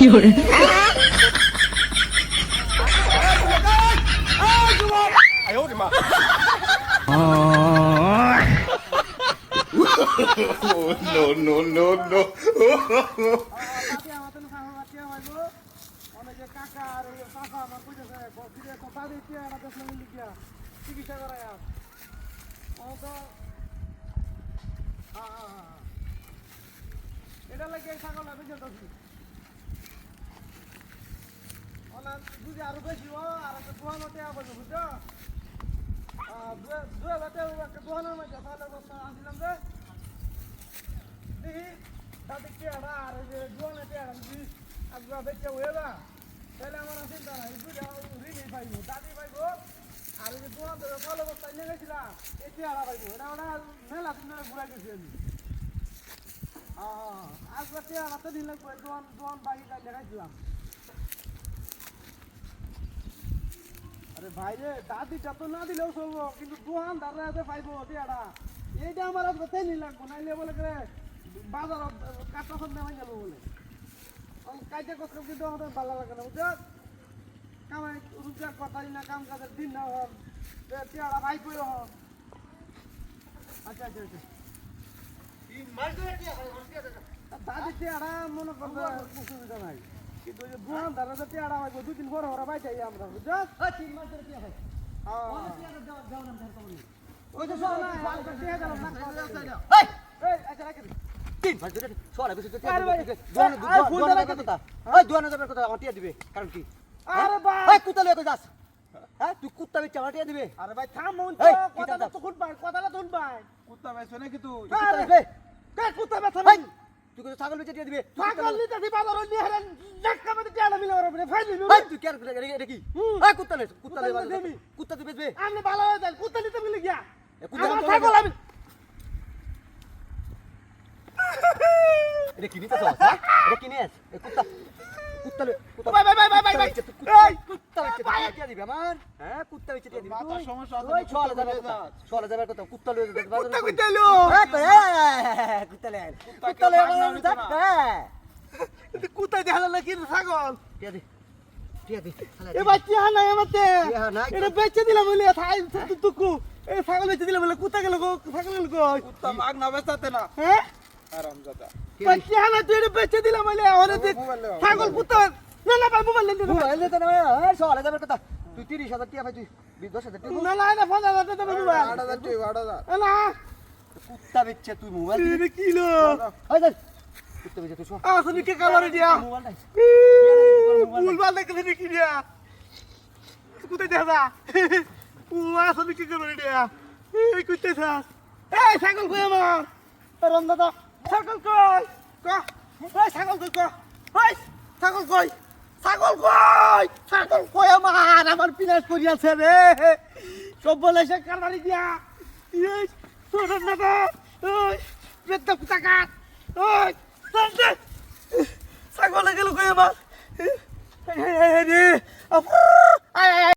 有人， 哎呦我的妈！no no no no！ অনেকে কাকা আর এই চাচা আমার কইতেছে যদি আরও বেশি ও আর একটা দোহানো টেয়া বলছো বুঝছ? দু হাজার টাকা একটা দোহানোর মধ্যে, তাহলে আনছিলাম যে। দেখি তাদের টেয়াটা আর যে দোহানো টেয়াটা যদি আগ্রহ বেঁচে হয়ে যা তাহলে আমার চিন্তা নাই দুটা ঋণই পাইব দাদি পাইব। আর যে দোহান ধরে ভালো বস্তা নিয়ে গেছিলাম, এই টেয়াটা পাইব, এটা ওটা মেলা ধরে ঘুরাই গেছি আমি। আজকে টেয়াটা তো দিন লাগবে দোহান দোহান বাড়ি দেখাইছিলাম আরে ভাই রে দাদিটা তো না দিলেও চলবো কিন্তু দোহান দাদা হাতে পাইবো টিয়াটা এইটা আমার আজকে তেনি লাগবো নাইলে বলে করে বাজার কাটা সব নেওয়া যাব বলে। কাজে কষ্ট কিন্তু আমাদের ভালো লাগে না বুঝছ? কামাই রোজগার কথাই না কাম কাজের দিন না হন টিয়াটা ভাই করে হন আচ্ছা আচ্ছা আচ্ছা। দাদি টিয়াটা মনে করবে অসুবিধা নাই। কিন্তু ওই যে দোহান দাদা টিয়াটা পাইবো দুই দিন বড় বড় বাইচাই আমরা বুঝছ ওই যে শোন না হালকা টিয়া দিলাম না এই আচ্ছা রাখি দে। তিন মাস ধরে সোয়ালে বেশি তো ফুল দোয়ানো দেবে কথা ওই দিবে ওই হ্যাঁ দিবে মন তো তো শুন শুন ছাগল দিবে তুই নিতে দি বাজার নিয়ে বলে ফাইলি নুন তুই কি আর এটা কি? এই কুত্তা লয়ে কুত্তা কুত্তা দিবি। কুত্তা তুই বেচবে? আপনি ভালো হয়ে যান কুত্তা নিতে মিলে গিয়া। এ, কুত্তা আমার নিতে ছাগল আমি এটা কি নিতেছ হ্যাঁ? এটা কি নিয়েছ এই কুত্তা। কুত্তা কুত্তা ভাই ভাই ভাই ভাই ভাই। ভাই এই কুত্তা বেচে তুই টিয়া দিবে আমার। হ্যাঁ কুত্তা টিয়া দিবে। সমস্যা আছে, ওই কুত্তা যাবে যাবে কথা কুত্তা লয়ে যাবে কুত্তা কুত্তা কুত্তা হ্যাঁ। কুত্তা দেখা না কি ছাগল? টিয়া দি টিয়া দি এ ভাই টিয়া নাই আমাতে। এটা বেচে দিলাম বলে থাই তুকু। এই ছাগল বেচে দিলাম বলে কুত্তা গেল গো ছাগল গেল গো। কুত্তা মাগ না বেচাতে না। হ্যাঁ? আরাম জাদা। ভাই টিয়া নাই তুই এটা বেচে দিলাম বলে ওরে ছাগল কুত্তা না না ভাই মোবাইল লেন মোবাইল দিতে না যাবে কথা। তুই ভাই তুই না না না মোবাইল। না কুত্তা বেচছে তুই মোবাইল আসলে কে কালারে দিয়া? মোবাইল নাই ভুল ভালো দেখলে দেখি দিয়া? কোথায় দেখা ও আসলে কি করে দিয়া? এই কোথায় থাস এই ছাগল কই আমার? রন দাদা ছাগল কই? ক? এই ছাগল কই ক? এই ছাগল কই? ছাগল কই? ছাগল কই আমার? আমার পিনাস করি আছে রে। সব বলে সে কারবারি দিয়া। এই তোর দাদা ওই বেদ্দা কুতাকাত ওই ছাগল গেল কই আমার